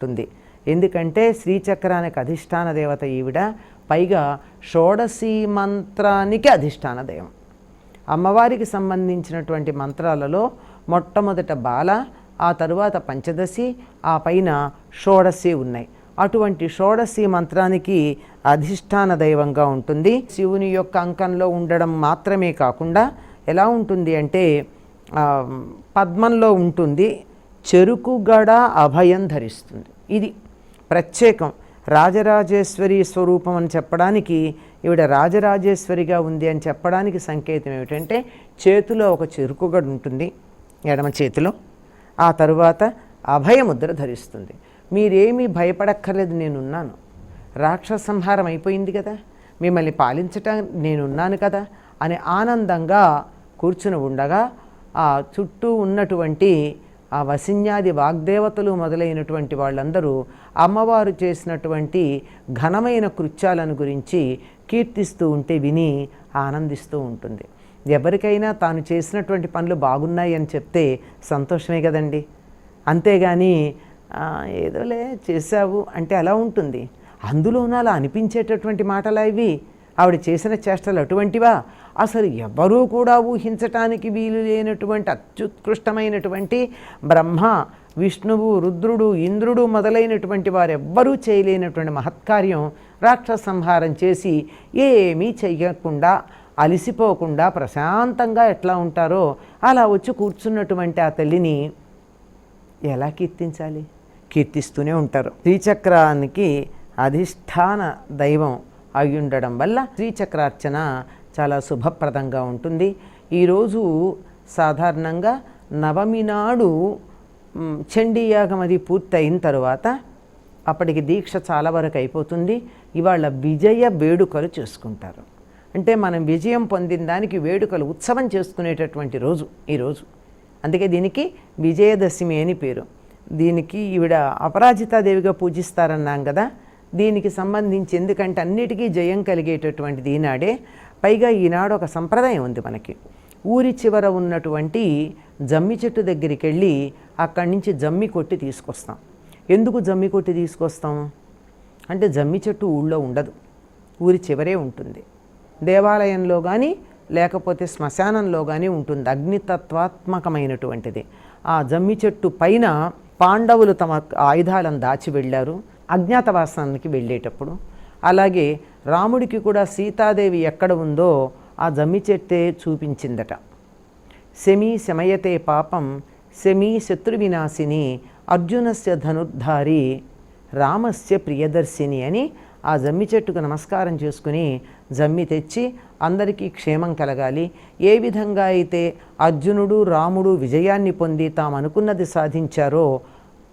ఉంటుంది ఎందుకంటే శ్రీచక్రానికి అధిష్టాన దేవత ఈవిడ పైగా షోడశీ మంత్రానికి అధిష్టాన దైవం. అమ్మవారికి సంబంధించినటువంటి మంత్రాలలో మొట్టమొదట బాల ఆ తరువాత పంచదశి ఆ పైన షోడశి ఉన్నాయి. అటువంటి షోడశి మంత్రానికి అధిష్టాన దైవంగా ఉంటుంది. శివుని యొక్క అంకంలో ఉండడం మాత్రమే కాకుండా ఎలా ఉంటుంది అంటే పద్మంలో ఉంటుంది. చెరుకు గడ అభయం ధరిస్తుంది. ఇది ప్రత్యేకం. రాజరాజేశ్వరి స్వరూపం అని చెప్పడానికి ఈవిడ రాజరాజేశ్వరిగా ఉంది అని చెప్పడానికి సంకేతం ఏమిటంటే చేతిలో ఒక చెరుకుగడ ఉంటుంది ఎడమ చేతిలో. ఆ తరువాత అభయముద్ర ధరిస్తుంది. మీరేమీ భయపడక్కర్లేదు నేనున్నాను. రాక్షస సంహారం అయిపోయింది కదా. మిమ్మల్ని పాలించటం నేనున్నాను కదా అని ఆనందంగా కూర్చుని ఉండగా ఆ చుట్టూ ఉన్నటువంటి ఆ వసిన్యాది వాగ్దేవతలు మొదలైనటువంటి వాళ్ళందరూ అమ్మవారు చేసినటువంటి ఘనమైన కృత్యాలను గురించి కీర్తిస్తూ ఉంటే విని ఆనందిస్తూ ఉంటుంది. ఎవరికైనా తాను చేసినటువంటి పనులు బాగున్నాయి అని చెప్తే సంతోషమే కదండి. అంతేగాని ఏదోలే చేశావు అంటే అలా ఉంటుంది. అందులోనూ అలా అనిపించేటటువంటి మాటలా ఇవి. ఆవిడ చేసిన చేష్టలు అటువంటివా? అసలు ఎవరూ కూడా ఊహించటానికి వీలు లేనటువంటి అత్యుత్కృష్టమైనటువంటి బ్రహ్మ విష్ణువు రుద్రుడు ఇంద్రుడు మొదలైనటువంటి వారెవ్వరూ చేయలేనటువంటి మహత్కార్యం రాక్షస సంహారం చేసి ఏమీ చేయకుండా అలసిపోకుండా ప్రశాంతంగా ఎట్లా ఉంటారో అలా వచ్చి కూర్చున్నటువంటి ఆ తల్లిని ఎలా కీర్తించాలి? కీర్తిస్తూనే ఉంటారు. శ్రీచక్రానికి అధిష్టాన దైవం అయి ఉండడం వల్ల శ్రీచక్రార్చన చాలా శుభప్రదంగా ఉంటుంది. ఈరోజు సాధారణంగా నవమి నాడు చండీయాగం అది పూర్తయిన తరువాత అప్పటికి దీక్ష చాలా వరకు అయిపోతుంది. ఇవాళ విజయ వేడుకలు చేసుకుంటారు. అంటే మనం విజయం పొందిన దానికి వేడుకలు ఉత్సవం చేసుకునేటటువంటి రోజు ఈరోజు. అందుకే దీనికి విజయదశమి అని పేరు. దీనికి ఈవిడ అపరాజితాదేవిగా పూజిస్తారన్నాం కదా. దీనికి సంబంధించి ఎందుకంటే అన్నిటికీ జయం కలిగేటటువంటిది ఈనాడే. పైగా ఈనాడు ఒక సంప్రదాయం ఉంది మనకి. ఊరి చివర ఉన్నటువంటి జమ్మి చెట్టు దగ్గరికి వెళ్ళి అక్కడి నుంచి జమ్మి కొట్టి తీసుకొస్తాం. ఎందుకు జమ్మి కొట్టి తీసుకొస్తాం? అంటే జమ్మి చెట్టు ఊళ్ళో ఉండదు. ఊరి చివరే ఉంటుంది. దేవాలయంలో కానీ లేకపోతే శ్మశానంలో కానీ ఉంటుంది అగ్నితత్వాత్మకమైనటువంటిది. ఆ జమ్మి చెట్టు పైన పాండవులు తమ ఆయుధాలను దాచి వెళ్ళారు. అజ్ఞాతవాసానికి వెళ్ళేటప్పుడు. అలాగే రాముడికి కూడా సీతాదేవి ఎక్కడ ఉందో ఆ జమ్మి చెట్టే చూపించిందట. శమీ శమయతే పాపం శమీ శత్రువినాశిని అర్జునస్య ధనుర్ధారి రామస్య ప్రియదర్శిని అని ఆ జమ్మి చెట్టుకు నమస్కారం చేసుకుని జమ్మి తెచ్చి అందరికీ క్షేమం కలగాలి. ఏ విధంగా అయితే అర్జునుడు రాముడు విజయాన్ని పొంది తాము అనుకున్నది సాధించారో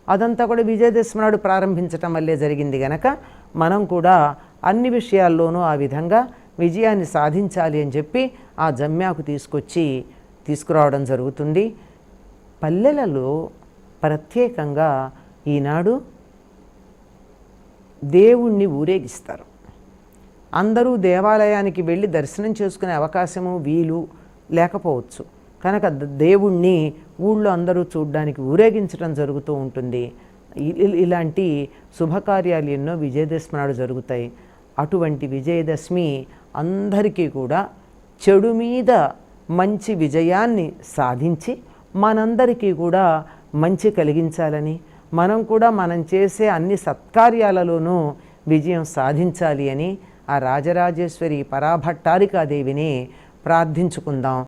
అదంతా కూడా విజయదశమి నాడు ప్రారంభించటం వల్లే జరిగింది గనక మనం కూడా అన్ని విషయాల్లోనూ ఆ విధంగా విజయాన్ని సాధించాలి అని చెప్పి ఆ జమ్యాకు తీసుకొచ్చి తీసుకురావడం జరుగుతుంది. పల్లెలలో ప్రత్యేకంగా ఈనాడు దేవుణ్ణి ఊరేగిస్తారు. అందరూ దేవాలయానికి వెళ్ళి దర్శనం చేసుకునే అవకాశము వీలు లేకపోవచ్చు. కనుక దేవుణ్ణి ఊళ్ళో అందరూ చూడడానికి ఊరేగించడం జరుగుతూ ఉంటుంది. ఇలాంటి శుభకార్యాలు ఎన్నో విజయదశమి నాడు జరుగుతాయి. అటువంటి విజయదశమి అందరికీ కూడా చెడు మీద మంచి విజయాన్ని సాధించి మనందరికీ కూడా మంచి కలిగించాలని మనం కూడా మనం చేసే అన్ని సత్కార్యాలలోనూ విజయం సాధించాలి అని ఆ రాజరాజేశ్వరి పరాభట్టారికాదేవిని ప్రార్థించుకుందాం.